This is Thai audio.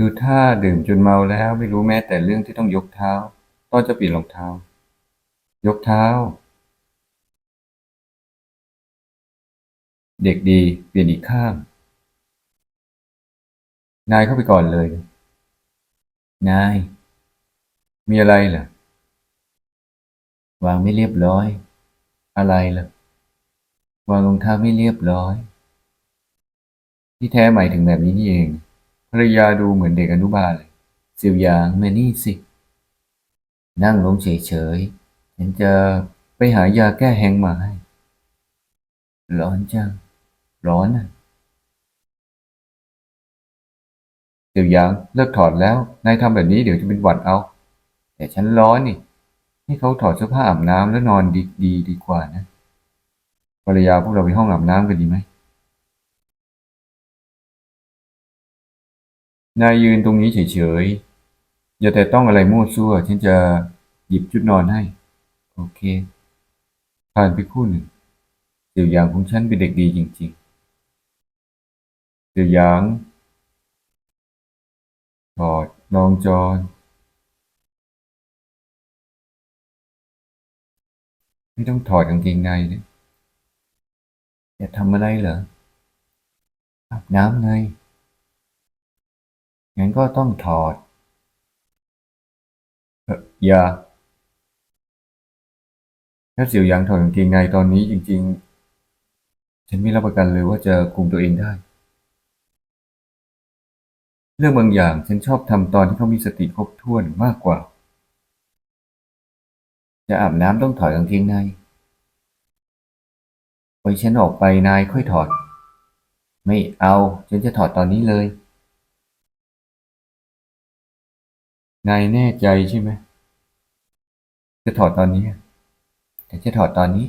ดูท่าดื่มจนเมาแล้วไม่รู้แม้แต่เรื่องที่ต้องยกเท้าตอนจะเปลี่ยนรองเท้า ยกเท้า เด็กดี เปลี่ยนอีกข้าง นายเข้าไปก่อนเลย นาย มีอะไรเหรอวางไม่เรียบร้อย อะไรล่ะ วางรองเท้าไม่เรียบร้อย ที่แท้หมายถึงแบบนี้นี่เอง ภรรยาดูเหมือนเด็กอนุบาลเลยสิวยางแมานี่สิ นั่งลงเฉยๆฉันจะไปหายาแก้แห้งมาให้ ร้อนจัง ร้อนอะเดี๋ยวยังเลิกถอดแล้ว นายทำแบบนี้เดี๋ยวจะเป็นหวัดเอา แต่ฉันร้อนนี่ ให้เขาถอดเสื้อผ้าอาบน้ำแล้วนอนดีดีดีกว่านะภรรยาพวกเราไปห้องอาบน้ำกันดีไหม นายยืนตรงนี้เฉยๆ อย่าแต่ต้องอะไรมั่วซั่ว ฉันจะหยิบชุดนอนให้ โอเค ผ่านไปคู่หนึ่ง เสี่ยวหยางของฉันเป็นเด็กดีจริงๆ เสี่ยวหยางถอดรองจอนไม่ต้องถอดกางเกงในนะจะทำอะไรเหรออาบน้ำไง งั้นก็ต้องถอดเอย่าถ้าเสี่ยวหยางถอดกางเกงในตอนนี้จริง ๆ ฉันไม่รับประกันเลยว่าจะคุมตัวเองได้ เรื่องบางอย่างฉันชอบทำตอนที่เขามีสติครบถ้วนมากกว่า จะอาบน้ำต้องถอดกางเกงในปล่อยฉันออกไปนายค่อยถอด ไม่เอา ฉันจะถอดตอนนี้เลย นายแน่ใจใช่ไหมจะถอดตอนนี้อะแต่จะถอดตอนนี้